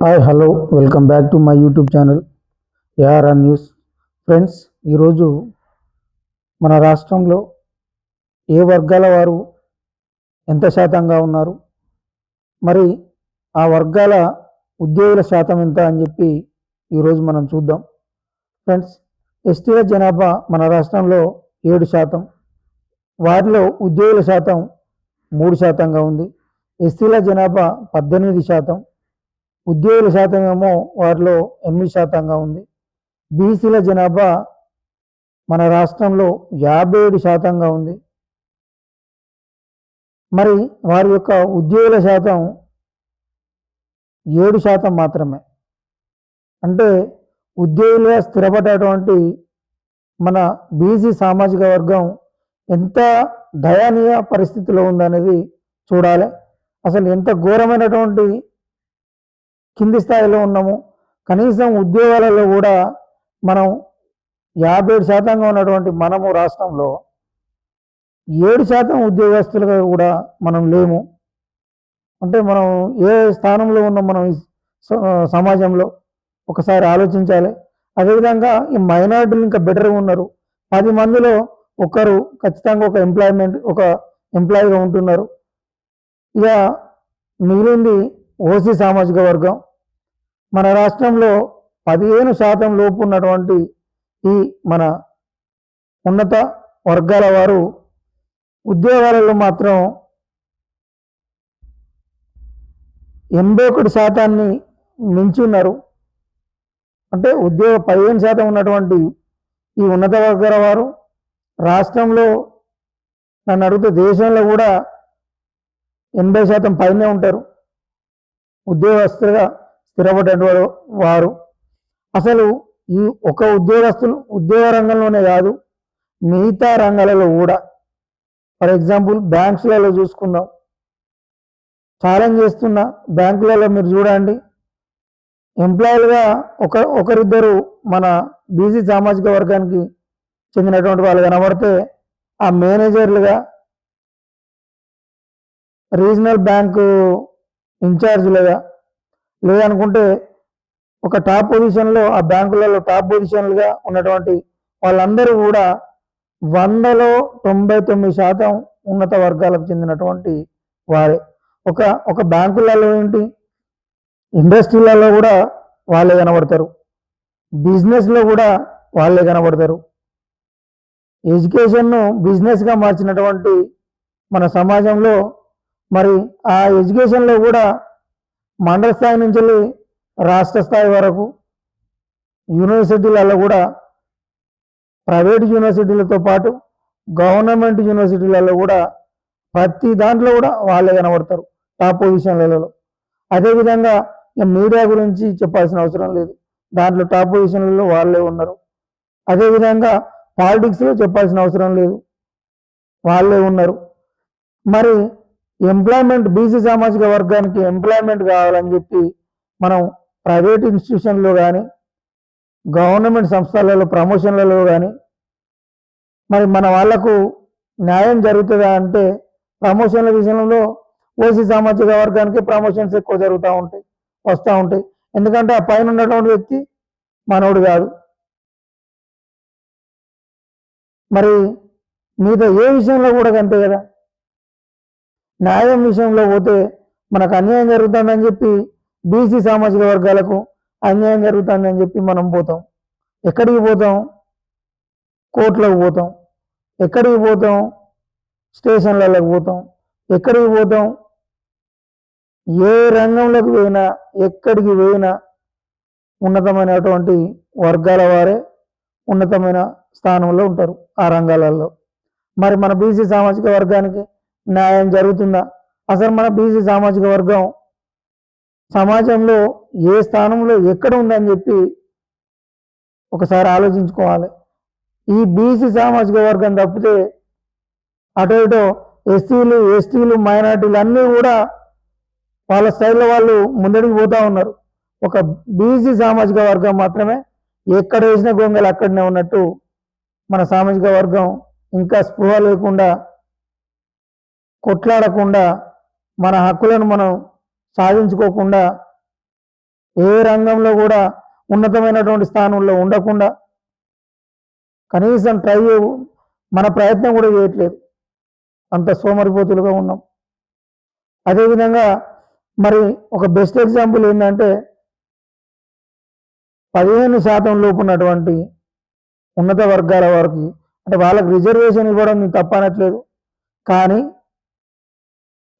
Hi hello welcome back to my YouTube channel ARR news friends ఈరోజు మన రాష్ట్రంలో ఏ వర్గాల వారు ఎంత శాతంగా ఉన్నారు? మరి ఆ వర్గాల ఉద్యోగుల శాతం ఎంత అని చెప్పి ఈరోజు మనం చూద్దాం. ఫ్రెండ్స్ ఎస్టీల జనాభా మన రాష్ట్రంలో ఏడు శాతం వారిలో ఉద్యోగుల శాతం మూడు శాతంగా ఉంది. ఎస్టీల జనాభా పద్దెనిమిది శాతం ఉద్యోగుల శాతం ఏమో వారిలో ఎనిమిది శాతంగా ఉంది. బీసీల జనాభా మన రాష్ట్రంలో యాభై ఏడు శాతంగా ఉంది. మరి వారి యొక్క ఉద్యోగుల శాతం ఏడు శాతం మాత్రమే. అంటే ఉద్యోగులుగా స్థిరపడేటువంటి మన బీసీ సామాజిక వర్గం ఎంత దయనీయ పరిస్థితిలో ఉందనేది చూడాలి. అసలు ఎంత ఘోరమైనటువంటి కింది స్థాయిలో ఉన్నాము. కనీసం ఉద్యోగాలలో కూడా మనం యాభై ఏడు శాతంగా ఉన్నటువంటి మనము రాష్ట్రంలో ఏడు శాతం ఉద్యోగస్తులుగా కూడా మనం లేము. అంటే మనం ఏ స్థానంలో ఉన్నాం మనం సమాజంలో ఒకసారి ఆలోచించాలి. అదేవిధంగా ఈ మైనార్టీలు ఇంకా బెటర్గా ఉన్నారు. పది మందిలో ఒకరు ఖచ్చితంగా ఒక ఎంప్లాయ్మెంట్ ఒక ఎంప్లాయీగా ఉంటున్నారు. ఇక మిగిలింది ఓసీ సామాజిక వర్గం. మన రాష్ట్రంలో పదిహేను శాతం లోపు ఉన్నటువంటి ఈ మన ఉన్నత వర్గాల వారు ఉద్యోగాలలో మాత్రం ఎనభై ఒకటి శాతాన్ని మించి ఉన్నారు. అంటే ఉద్యోగ పదిహేను శాతం ఉన్నటువంటి ఈ ఉన్నత వర్గాల వారు రాష్ట్రంలో నన్ను అడిగితే దేశంలో కూడా ఎనభై శాతం పైనే ఉంటారు. ఉద్యోగస్తులుగా స్థిరపడేటువంటి వారు. అసలు ఈ ఒక ఉద్యోగస్తులు ఉద్యోగ రంగంలోనే కాదు మిగతా రంగాలలో కూడా. ఫర్ ఎగ్జాంపుల్ బ్యాంక్స్లలో చూసుకుందాం. ఛాలెంజ్ చేస్తున్న బ్యాంకులలో మీరు చూడండి. ఎంప్లాయీలుగా ఒక ఒకరిద్దరు మన బీసీ సామాజిక వర్గానికి చెందినటువంటి వాళ్ళు కనబడితే ఆ మేనేజర్లుగా రీజనల్ బ్యాంకు ఇన్ఛార్జ్లుగా లేదనుకుంటే ఒక టాప్ పొజిషన్లో ఆ బ్యాంకులలో టాప్ పొజిషన్లుగా ఉన్నటువంటి వాళ్ళందరూ కూడా వందలో తొంభై తొమ్మిది శాతం ఉన్నత వర్గాలకు చెందినటువంటి వారే. ఒక ఒక బ్యాంకులలో ఏంటి? ఇండస్ట్రీలలో కూడా వాళ్ళే కనబడతారు. బిజినెస్లో కూడా వాళ్ళే కనబడతారు. ఎడ్యుకేషన్ను బిజినెస్గా మార్చినటువంటి మన సమాజంలో మరి ఆ ఎడ్యుకేషన్లో కూడా మండల స్థాయి నుంచి వెళ్ళి రాష్ట్ర స్థాయి వరకు యూనివర్సిటీలలో కూడా ప్రైవేట్ యూనివర్సిటీలతో పాటు గవర్నమెంట్ యూనివర్సిటీలలో కూడా ప్రతి దాంట్లో కూడా వాళ్ళే కనబడతారు టాప్ పొజిషన్లలో. అదేవిధంగా మీడియా గురించి చెప్పాల్సిన అవసరం లేదు. దాంట్లో టాప్ పొజిషన్లలో వాళ్ళే ఉన్నారు. అదేవిధంగా పాలిటిక్స్లో చెప్పాల్సిన అవసరం లేదు. వాళ్ళే ఉన్నారు. మరి ఎంప్లాయ్మెంట్ బీసీ సామాజిక వర్గానికి ఎంప్లాయ్మెంట్ కావాలని చెప్పి మనం ప్రైవేట్ ఇన్స్టిట్యూషన్లో కానీ గవర్నమెంట్ సంస్థలలో ప్రమోషన్లలో కానీ మరి మన వాళ్ళకు న్యాయం జరుగుతుందా అంటే ప్రమోషన్ల విషయంలో ఓసీ సామాజిక వర్గానికి ప్రమోషన్స్ ఎక్కువ జరుగుతూ ఉంటాయి వస్తూ ఉంటాయి. ఎందుకంటే ఆ పైన ఉన్నటువంటి వ్యక్తి మనోడు కాదు. మరి మీతో ఏ విషయంలో కూడా అంతే కదా? న్యాయం విషయంలో పోతే మనకు అన్యాయం జరుగుతుందని చెప్పి బీసీ సామాజిక వర్గాలకు అన్యాయం జరుగుతుందని చెప్పి మనం పోతాం. ఎక్కడికి పోతాం? కోర్టులకు పోతాం. ఎక్కడికి పోతాం? స్టేషన్లకు పోతాం. ఎక్కడికి పోతాం? ఏ రంగంలోకి పోయినా ఎక్కడికి పోయినా ఉన్నతమైనటువంటి వర్గాల వారే ఉన్నతమైన స్థానంలో ఉంటారు ఆ రంగాలలో. మరి మన బీసీ సామాజిక వర్గానికి న్యాయం జరుగుతుందా? అసలు మన బీసీ సామాజిక వర్గం సమాజంలో ఏ స్థానంలో ఎక్కడ ఉందని చెప్పి ఒకసారి ఆలోచించుకోవాలి. ఈ బీసీ సామాజిక వర్గం తప్పితే అటు ఇటు ఎస్సీలు ఎస్టీలు మైనార్టీలు అన్నీ కూడా వాళ్ళ స్థాయిలో వాళ్ళు ముందడికి పోతూ ఉన్నారు. ఒక బీసీ సామాజిక వర్గం మాత్రమే ఎక్కడ వేసిన గొంగలు అక్కడనే ఉన్నట్టు మన సామాజిక వర్గం ఇంకా స్పృహ లేకుండా కొట్లాడకుండా మన హక్కులను మనం సాధించుకోకుండా ఏ రంగంలో కూడా ఉన్నతమైనటువంటి స్థానంలో ఉండకుండా కనీసం ట్రై మన ప్రయత్నం కూడా చేయట్లేదు. అంత సోమరిపోతులుగా ఉన్నాం. అదేవిధంగా మరి ఒక బెస్ట్ ఎగ్జాంపుల్ ఏంటంటే పదిహేను శాతం లోపు ఉన్నటువంటి ఉన్నత వర్గాల వారికి అంటే వాళ్ళకి రిజర్వేషన్ ఇవ్వడం నేను తప్పనట్లేదు. కానీ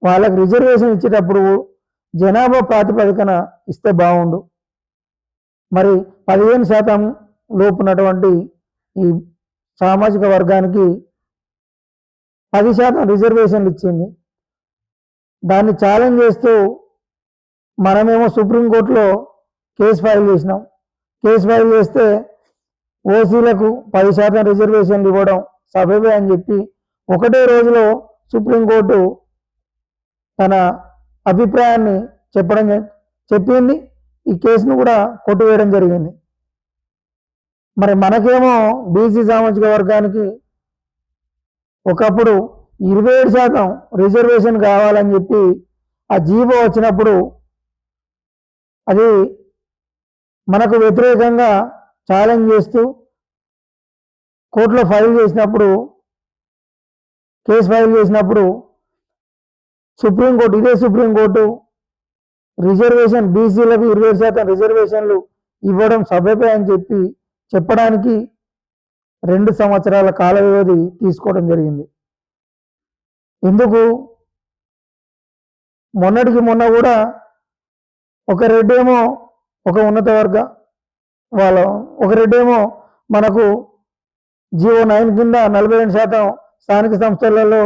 వాళ్ళకి రిజర్వేషన్ ఇచ్చేటప్పుడు జనాభా ప్రాతిపదికన ఇస్తే బాగుండు. మరి పదిహేను శాతం లోపు ఉన్నటువంటి ఈ సామాజిక వర్గానికి పది శాతం రిజర్వేషన్లు ఇచ్చింది. దాన్ని ఛాలెంజ్ చేస్తూ మనమేమో సుప్రీంకోర్టులో కేసు ఫైల్ చేసినాం. కేసు ఫైల్ చేస్తే ఓసీలకు పది శాతం రిజర్వేషన్లు ఇవ్వడం సభవే అని చెప్పి ఒకటే రోజులో సుప్రీంకోర్టు తన అభిప్రాయాన్ని చెప్పడం చెప్పింది. ఈ కేసును కూడా కొట్టువేయడం జరిగింది. మరి మనకేమో బీసీ సామాజిక వర్గానికి ఒకప్పుడు ఇరవై ఏడు శాతం రిజర్వేషన్ కావాలని చెప్పి ఆ జీవో వచ్చినప్పుడు అది మనకు వ్యతిరేకంగా ఛాలెంజ్ చేస్తూ కోర్టులో ఫైల్ చేసినప్పుడు కేసు ఫైల్ చేసినప్పుడు సుప్రీంకోర్టు ఇదే సుప్రీంకోర్టు. రిజర్వేషన్ బీసీలకు ఇరవై శాతం రిజర్వేషన్లు ఇవ్వడం సభ్యపై అని చెప్పి చెప్పడానికి రెండు సంవత్సరాల కాల వ్యవధి తీసుకోవడం జరిగింది. ఎందుకు? మొన్నటికి మొన్న కూడా ఒక రెడ్డేమో ఒక ఉన్నత వర్గ వాళ్ళ ఒక రెడ్డేమో మనకు జియో నైన్ కింద నలభై రెండు శాతం స్థానిక సంస్థలలో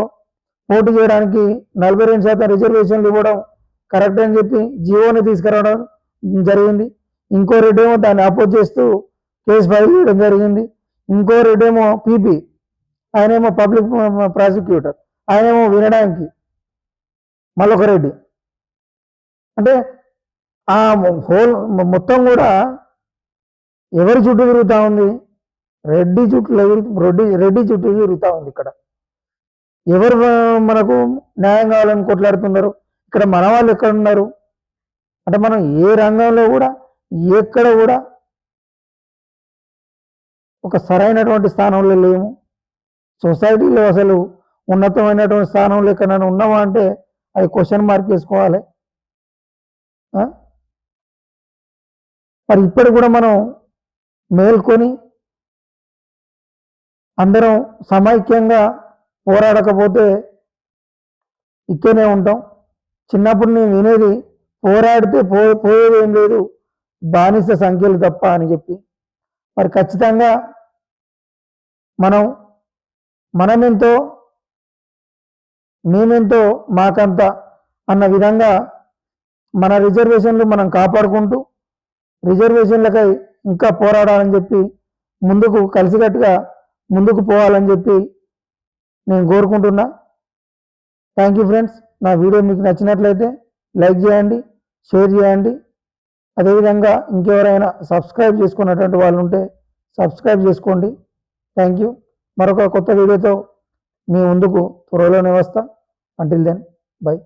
పోటీ చేయడానికి నలభై రెండు శాతం రిజర్వేషన్లు ఇవ్వడం కరెక్ట్ అని చెప్పి జియోని తీసుకురావడం జరిగింది. ఇంకో రెడ్డేమో దాన్ని అపోజ్ చేస్తూ కేసు ఫైల్ చేయడం జరిగింది. ఇంకో రెడ్డేమో పీపీ ఆయనేమో పబ్లిక్ ప్రాసిక్యూటర్ ఆయనేమో వినడానికి మళ్ళొక రెడ్డి. అంటే ఆ హోల్ మొత్తం కూడా ఎవరి చుట్టూ తిరుగుతూ ఉంది? రెడ్డి చుట్టూ రెడ్డి రెడ్డి చుట్టూ తిరుగుతూ ఉంది ఇక్కడ. ఎవరు మనకు న్యాయం కావాలని కొట్లాడుతున్నారు? ఇక్కడ మన వాళ్ళు ఎక్కడ ఉన్నారు అంటే మనం ఏ రంగంలో కూడా ఎక్కడ కూడా ఒక సరైనటువంటి స్థానంలో లేము. సొసైటీలో అసలు ఉన్నతమైనటువంటి స్థానంలో ఎక్కడైనా ఉన్నామా అంటే అది క్వశ్చన్ మార్క్ వేసుకోవాలి. మరి ఇప్పటికి కూడా మనం మేల్కొని అందరం సమైక్యంగా పోరాడకపోతే ఇక్కనే ఉంటాం. చిన్నప్పుడు నేను వినేది పోరాడితే పో పోయేది ఏం లేదు బానిస సంఖ్యలు తప్ప అని చెప్పి. మరి ఖచ్చితంగా మనం మనమెంతో మేమెంతో మాకంత అన్న విధంగా మన రిజర్వేషన్లు మనం కాపాడుకుంటూ రిజర్వేషన్లకై ఇంకా పోరాడాలని చెప్పి ముందుకు కలిసికట్టుగా ముందుకు పోవాలని చెప్పి నేను కోరుకుంటున్నా. థ్యాంక్ యూ ఫ్రెండ్స్ నా వీడియో మీకు నచ్చినట్లయితే లైక్ చేయండి షేర్ చేయండి. అదేవిధంగా ఇంకెవరైనా సబ్స్క్రైబ్ చేసుకున్నటువంటి వాళ్ళు ఉంటే సబ్స్క్రైబ్ చేసుకోండి. థ్యాంక్ యూ మరొక కొత్త వీడియోతో మీ ముందుకు త్వరలోనే వస్తా. Until then by